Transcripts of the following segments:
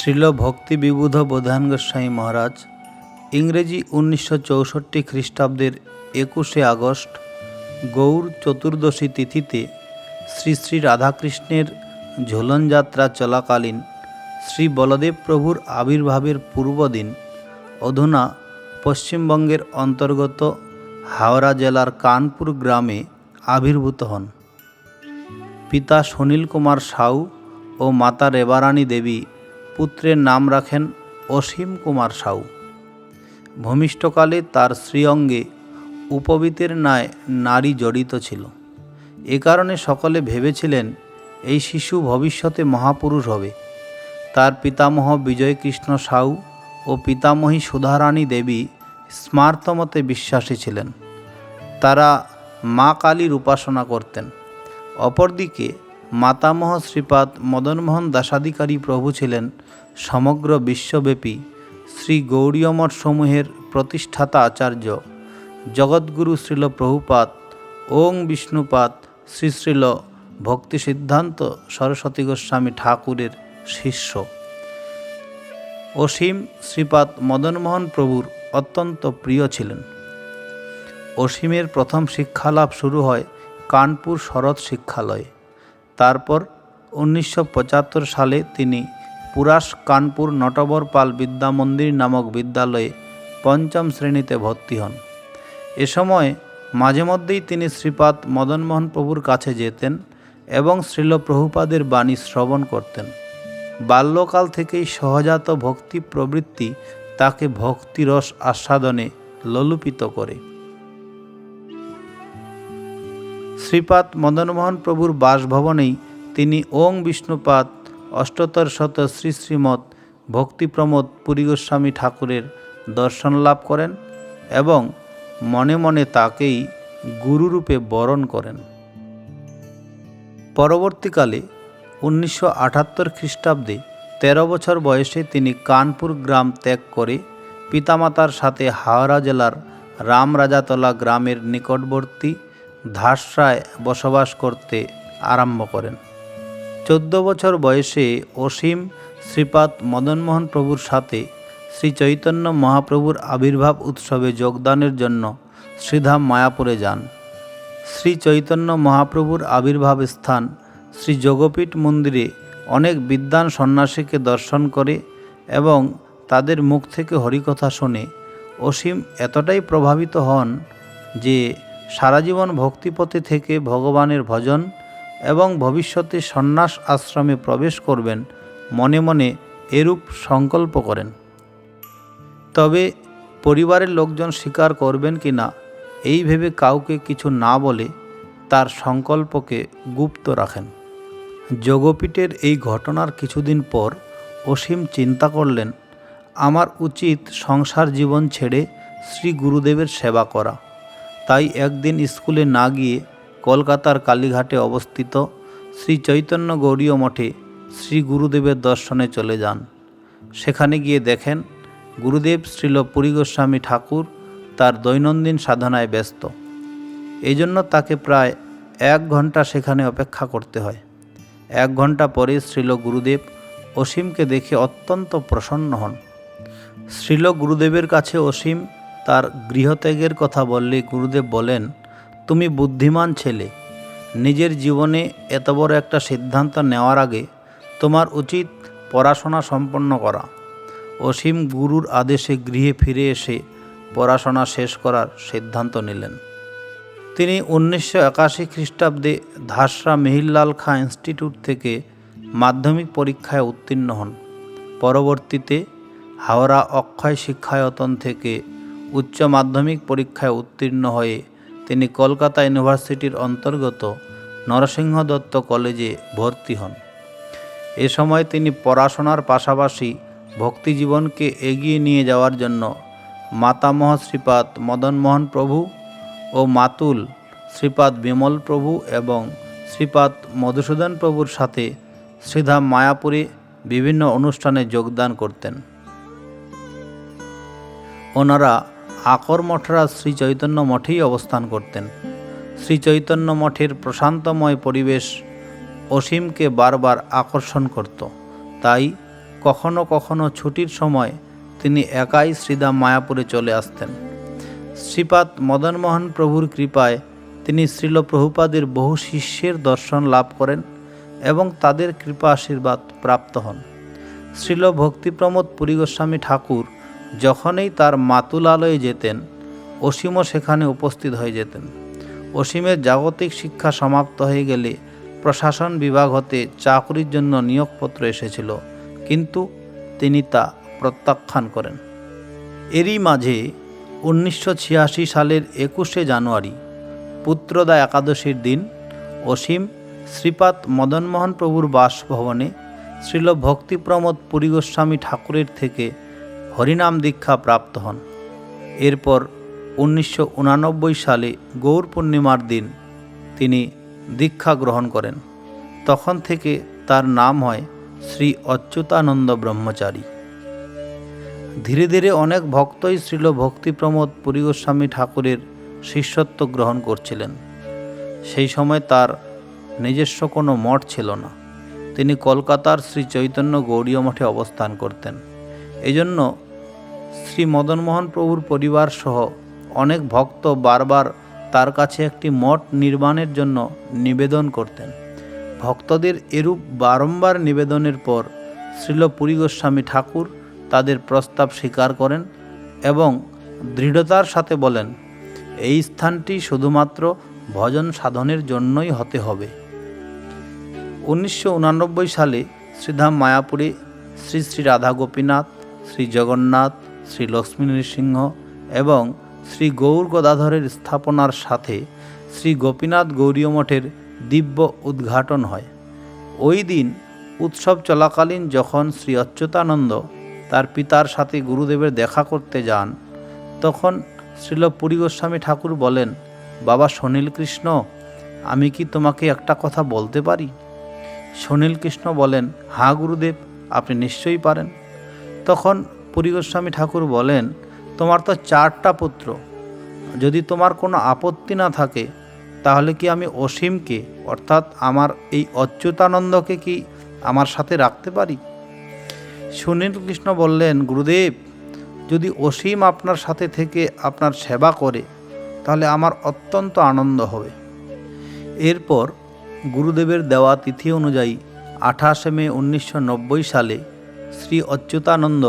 শ্রীল ভক্তি বিবুধ বোধান গোস্বাই মহারাজ, ইংরেজি উনিশশো চৌষট্টি খ্রিস্টাব্দের একুশে আগস্ট, গৌর চতুর্দশী তিথিতে শ্রী শ্রী রাধাকৃষ্ণের ঝুলনযাত্রা চলাকালীন শ্রী বলদেব প্রভুর আবির্ভাবের পূর্বদিন অধুনা পশ্চিমবঙ্গের অন্তর্গত হাওড়া জেলার কানপুর গ্রামে আবির্ভূত হন। পিতা সুনীল কুমার সাউ ও মাতা রেবারানী দেবী পুত্রের নাম রাখেন অসীম কুমার সাউ। ভূমিষ্ঠকালে তার শ্রীঅঙ্গে উপবীতের ন্যায় নারী জড়িত ছিল। এ কারণে সকলে ভেবেছিলেন, এই শিশু ভবিষ্যতে মহাপুরুষ হবে। তার পিতামহ বিজয়কৃষ্ণ সাউ ও পিতামহী সুধারানী দেবী স্মার্তমতে বিশ্বাসী ছিলেন। তারা মা কালীর উপাসনা করতেন। অপরদিকে মাতামহ শ্রীপাদ মদনমোহন দাসাধিকারী প্রভু ছিলেন সমগ্র বিশ্বব্যাপী শ্রী গৌরীয়মঠ সমূহের প্রতিষ্ঠাতা আচার্য। জগৎগুরু শ্রীল প্রভুপাত ওং বিষ্ণুপাত শ্রী শ্রীল ভক্তি সিদ্ধান্ত সরস্বতী গোস্বামী ঠাকুরের শিষ্য। অসীম শ্রীপাদ মদনমোহন প্রভুর অত্যন্ত প্রিয় ছিলেন। অসীমের প্রথম শিক্ষালাভ শুরু হয় কানপুর শরৎ শিক্ষালয়ে। তারপর উনিশশো পঁচাত্তর সালে তিনি পুরাস কানপুর নটবর পাল বিদ্যা মন্দির নামক বিদ্যালয়ে পঞ্চম শ্রেণীতে ভর্তি হন। এ সময় মাঝে মধ্যেই তিনি শ্রীপাদ মদনমোহন প্রভুর কাছে যেতেন এবং শ্রীল প্রভুপাদের বাণী শ্রবণ করতেন। বাল্যকাল থেকেই সহজাত ভক্তি প্রবৃত্তি তাকে ভক্তিরস আস্বাদনে লোলুপিত করে। শ্রীপাদ মদনমোহন প্রভুর বাসভবনেই তিনি ওং বিষ্ণুপাদ অষ্টতর শত শ্রী শ্রীমৎ ভক্তিপ্রমোদ পুরী গোস্বামী ঠাকুরের দর্শন লাভ করেন এবং মনে মনে তাকেই গুরুরূপে বরণ করেন। পরবর্তীকালে উনিশশো আটাত্তর খ্রিস্টাব্দে তেরো বছর বয়সে তিনি কানপুর গ্রাম ত্যাগ করে পিতামাতার সাথে হাওড়া জেলার রামরাজাতলা গ্রামের নিকটবর্তী ধাসরায় বসবাস করতে আরম্ভ করেন। চোদ্দ বছর বয়সে অসীম শ্রীপাদ মদনমোহন প্রভুর সাথে শ্রী চৈতন্য মহাপ্রভুর আবির্ভাব উৎসবে যোগদানের জন্য শ্রীধাম মায়াপুরে যান। শ্রী চৈতন্য মহাপ্রভুর আবির্ভাব স্থান শ্রী যোগপীঠ মন্দিরে অনেক বিদ্বান সন্ন্যাসীকে দর্শন করে এবং তাদের মুখ থেকে হরিকথা শুনে অসীম এতটাই প্রভাবিত হন যে সারা জীবন ভক্তিপথে থেকে ভগবানের ভজন এবং ভবিষ্যতে সন্ন্যাস আশ্রমে প্রবেশ করবেন, মনে মনে এরূপ সংকল্প করেন। তবে পরিবারের লোকজন স্বীকার করবেন কি না, এই ভেবে কাউকে কিছু না বলে তার সংকল্পকে গুপ্ত রাখেন। যোগপীঠের এই ঘটনার কিছুদিন পর অসীম চিন্তা করলেন, আমার উচিত সংসার জীবন ছেড়ে শ্রী গুরুদেবের সেবা করা। তাই একদিন স্কুলে না গিয়ে কলকাতার কালীঘাটে অবস্থিত শ্রী চৈতন্য গৌরীয় মঠে শ্রী গুরুদেবের দর্শনে চলে যান। সেখানে গিয়ে দেখেন গুরুদেব শ্রীল পুরী গোস্বামী ঠাকুর তার দৈনন্দিন সাধনায় ব্যস্ত। এই জন্য তাকে প্রায় এক ঘণ্টা সেখানে অপেক্ষা করতে হয়। এক ঘণ্টা পরে শ্রীল গুরুদেব অসীমকে দেখে অত্যন্ত প্রসন্ন হন। শ্রীল গুরুদেবের কাছে অসীম তার গৃহত্যাগের কথা বললে গুরুদেব বলেন, তুমি বুদ্ধিমান ছেলে, নিজের জীবনে এত বড় একটা সিদ্ধান্ত নেওয়ার আগে তোমার উচিত পড়াশোনা সম্পন্ন করা। অসীম গুরুর আদেশে গৃহে ফিরে এসে পড়াশোনা শেষ করার সিদ্ধান্ত নিলেন। তিনি উনিশশো একাশি খ্রিস্টাব্দে ধাসরা মেহিরলাল খাঁ ইনস্টিটিউট থেকে মাধ্যমিক পরীক্ষায় উত্তীর্ণ হন। পরবর্তীতে হাওড়া অক্ষয় শিক্ষায়তন থেকে উচ্চ মাধ্যমিক পরীক্ষায় উত্তীর্ণ হয়ে তিনি কলকাতা ইউনিভার্সিটির অন্তর্গত নরসিংহ দত্ত কলেজে ভর্তি হন। এ সময় তিনি পড়াশোনার পাশাপাশি ভক্তিজীবনকে এগিয়ে নিয়ে যাওয়ার জন্য মাতামহ শ্রীপাদ মদনমোহন প্রভু ও মাতুল শ্রীপাদ বিমল প্রভু এবং শ্রীপাদ মধুসূদন প্রভুর সাথে শ্রীধাম মায়াপুরে বিভিন্ন অনুষ্ঠানে যোগদান করতেন। ওনারা আকর মঠরা শ্রী চৈতন্য মঠেই অবস্থান করতেন। শ্রী চৈতন্য মঠের প্রশান্তময় পরিবেশ অসীমকে বারবার আকর্ষণ করত। তাই কখনো কখনো ছুটির সময় তিনি একাই শ্রীধাম মায়াপুরে চলে আসতেন। শ্রীপাদ মদনমোহন প্রভুর কৃপায় তিনি শ্রীল প্রভুপাদের বহু শিষ্যের দর্শন লাভ করেন এবং তাদের কৃপা আশীর্বাদ প্রাপ্ত হন। শ্রীল ভক্তিপ্রমোদ পুরী গোস্বামী ঠাকুর যখনই তার মাতুলালয়ে যেতেন, অসীমও সেখানে উপস্থিত হয়ে যেতেন। অসীমের জাগতিক শিক্ষা সমাপ্ত হয়ে গেলে প্রশাসন বিভাগ হতে চাকরির জন্য নিয়োগপত্র এসেছিল, কিন্তু তিনি তা প্রত্যাখ্যান করেন। এরই মাঝে উনিশশো ছিয়াশি সালের একুশে জানুয়ারি, পুত্রদা একাদশীর দিন, অসীম শ্রীপাদ মদনমোহন প্রভুর বাসভবনে শ্রীল ভক্তিপ্রমোদ পুরী গোস্বামী ঠাকুরের থেকে হরিনাম দীক্ষা প্রাপ্ত হন। এরপর উনিশশো সালে গৌর পূর্ণিমার দিন তিনি দীক্ষা গ্রহণ করেন। তখন থেকে তার নাম হয় শ্রী অচ্যুতানন্দ ব্রহ্মচারী। ধীরে ধীরে অনেক ভক্তই শ্রীল ভক্তিপ্রমোদ পুরী গোস্বামী ঠাকুরের শিষ্যত্ব গ্রহণ করছিলেন। সেই সময় তার নিজস্ব কোনো মঠ ছিল না। তিনি কলকাতার শ্রী চৈতন্য গৌরীয় মঠে অবস্থান করতেন। এজন্য শ্রী মদনমোহন প্রভুর পরিবার সহ অনেক ভক্ত বারবার তার কাছে একটি মঠ নির্মাণের জন্য নিবেদন করতেন। ভক্তদের এরূপ বারংবার নিবেদনের পর শ্রীল পুরী গোস্বামী ঠাকুর তাদের প্রস্তাব স্বীকার করেন এবং দৃঢ়তার সাথে বলেন, এই স্থানটি শুধুমাত্র ভজন সাধনের জন্যই হতে হবে। উনিশশো সালে শ্রীধাম মায়াপুরে শ্রী শ্রী রাধা গোপীনাথ শ্রী জগন্নাথ, শ্রী লক্ষ্মী নৃসিংহ এবং শ্রী গৌর গদাধরের স্থাপনার সাথে শ্রী গোপীনাথ গৌরীয় মঠের দিব্য উদ্ঘাটন হয়। ওই দিন উৎসব চলাকালীন যখন শ্রী অচ্যুতানন্দ তার পিতার সাথে গুরুদেবের দেখা করতে যান, তখন শ্রীল পুরী গোস্বামী ঠাকুর বলেন, বাবা সুনীল কৃষ্ণ আমি কি তোমাকে একটা কথা বলতে পারি? সুনীল কৃষ্ণ বলেন হ্যাঁ গুরুদেব, আপনি নিশ্চয়ই পারেন। তখন পুরী গোস্বামী ঠাকুর বলেন, তোমার তো চারটা পুত্র। যদি তোমার কোনো আপত্তি না থাকে, তাহলে কি আমি অসীমকে, অর্থাৎ আমার এই অচ্যুতানন্দকে কি আমার সাথে রাখতে পারি? সুনীল কৃষ্ণ বললেন, গুরুদেব, যদি অসীম আপনার সাথে থেকে আপনার সেবা করে, তাহলে আমার অত্যন্ত আনন্দ হবে। এরপর গুরুদেবের দেওয়া তিথি অনুযায়ী আঠাশে মে উনিশশো নব্বই সালে শ্রী অচ্যুতানন্দ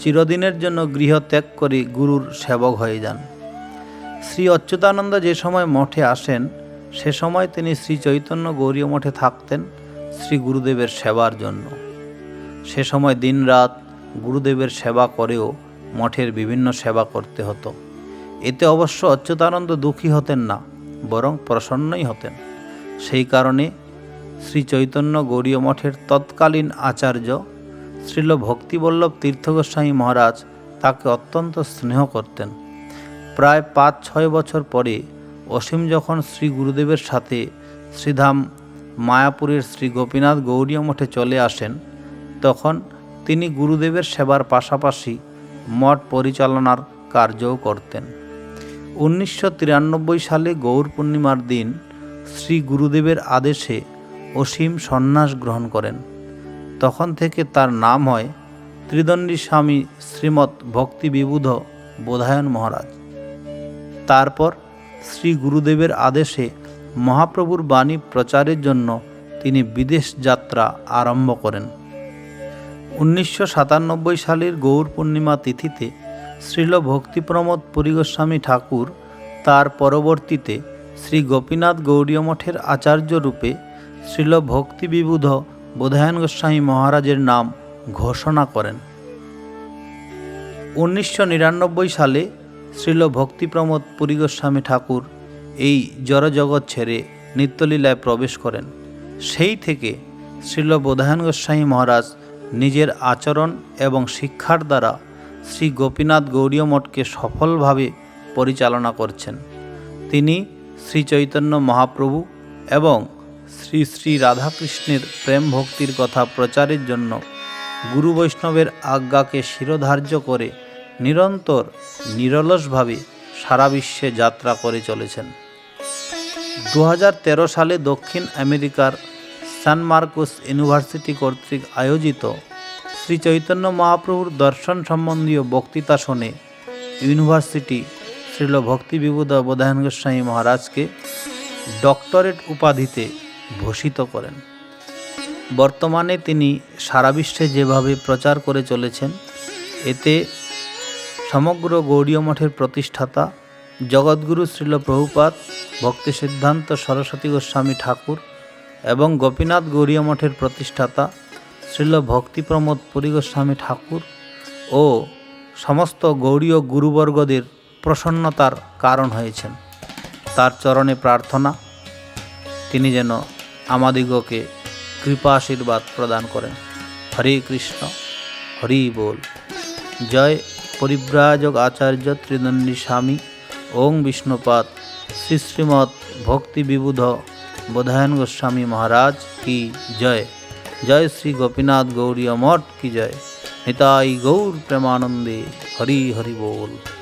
চিরদিনের জন্য গৃহ ত্যাগ করে গুরুর সেবক হয়ে যান। শ্রী অচ্যুতানন্দ যে সময় মঠে আসেন, সে সময় তিনি শ্রী চৈতন্য গৌরীয় মঠে থাকতেন শ্রী গুরুদেবের সেবার জন্য। সে সময় দিনরাত গুরুদেবের সেবা করেও মঠের বিভিন্ন সেবা করতে হতো। এতে অবশ্য অচ্যুতানন্দ দুঃখী হতেন না, বরং প্রসন্নই হতেন। সেই কারণে শ্রী চৈতন্য গৌরীয় মঠের তৎকালীন আচার্য শ্রীল ভক্তিবল্লভ তীর্থগোস্বামী মহারাজ তাকে অত্যন্ত স্নেহ করতেন। প্রায় পাঁচ ছয় বছর পরে অসীম যখন শ্রী গুরুদেবের সাথে শ্রীধাম মায়াপুরের শ্রী গোপীনাথ গৌরীয় মঠে চলে আসেন, তখন তিনি গুরুদেবের সেবার পাশাপাশি মঠ পরিচালনার কার্যও করতেন। উনিশশো তিরানব্বই সালে গৌর পূর্ণিমার দিন শ্রী গুরুদেবের আদেশে অসীম সন্ন্যাস গ্রহণ করেন। তখন থেকে তার নাম হয় ত্রিদণ্ডী স্বামী শ্রীমৎ ভক্তি বিবুধ বোধায়ন মহারাজ। তারপর শ্রী গুরুদেবের আদেশে মহাপ্রভুর বাণী প্রচারের জন্য তিনি বিদেশ যাত্রা আরম্ভ করেন। উনিশশো সাতানব্বই সালের গৌর পূর্ণিমা তিথিতে শ্রীল ভক্তিপ্রমোদ পুরীগোস্বামী ঠাকুর তার পরবর্তীতে শ্রী গোপীনাথ গৌরীয় মঠের আচার্য রূপে শ্রীল ভক্তিবিবুধ বোধায়ন গোস্বামী মহারাজের নাম ঘোষণা করেন। উনিশশো নিরানব্বই সালে শ্রীল ভক্তিপ্রমোদ পুরী গোস্বামী ঠাকুর এই জড়জগৎ ছেড়ে নিত্যলীলায় প্রবেশ করেন। সেই থেকে শ্রীল বোধায়ন গোস্বামী মহারাজ নিজের আচরণ এবং শিক্ষার দ্বারা শ্রী গোপীনাথ গৌরীয় মঠকে সফলভাবে পরিচালনা করছেন। তিনি শ্রী চৈতন্য মহাপ্রভু এবং শ্রী শ্রী রাধাকৃষ্ণের প্রেম ভক্তির কথা প্রচারের জন্য গুরু বৈষ্ণবের আজ্ঞাকে শিরোধার্য করে নিরন্তর নিরলসভাবে সারা বিশ্বে যাত্রা করে চলেছেন। দু হাজার তেরো সালে দক্ষিণ আমেরিকার সান মার্কোস ইউনিভার্সিটি কর্তৃক আয়োজিত শ্রী চৈতন্য মহাপ্রভুর দর্শন সম্বন্ধীয় বক্তৃতা শোনে ইউনিভার্সিটি শ্রীল ভক্তি বিবুধ বোধায়ন গোস্বামী মহারাজকে ডক্টরেট উপাধিতে ভূষিত করেন। বর্তমানে তিনি সারা বিশ্বে যেভাবে প্রচার করে চলেছেন, এতে সমগ্র গৌড়ীয় মঠের প্রতিষ্ঠাতা জগৎগুরু শ্রীল প্রভুপাত ভক্তি সিদ্ধান্ত সরস্বতী গোস্বামী ঠাকুর এবং গোপীনাথ গৌড়ীয় মঠের প্রতিষ্ঠাতা শ্রীল ভক্তিপ্রমোদ পুরী গোস্বামী ঠাকুর ও সমস্ত গৌড়ীয় গুরুবর্গদের প্রসন্নতার কারণ হয়েছেন। তার চরণে প্রার্থনা, তিনি যেন আমাদিগকে কৃপা আশীর্বাদ প্রদান করেন। হরে কৃষ্ণ, হরি বল। জয় পরিব্রাজক আচার্য ত্রিদণ্ডী স্বামী, ওং বিষ্ণুপাদ। শ্রী শ্রীমৎ ভক্তি বিবুধ বোধায়ন গোস্বামী মহারাজ কি জয়। জয় শ্রী গোপীনাথ গৌরীয় মঠ কি জয়। নিতাই গৌর প্রেমানন্দে হরি হরি বল।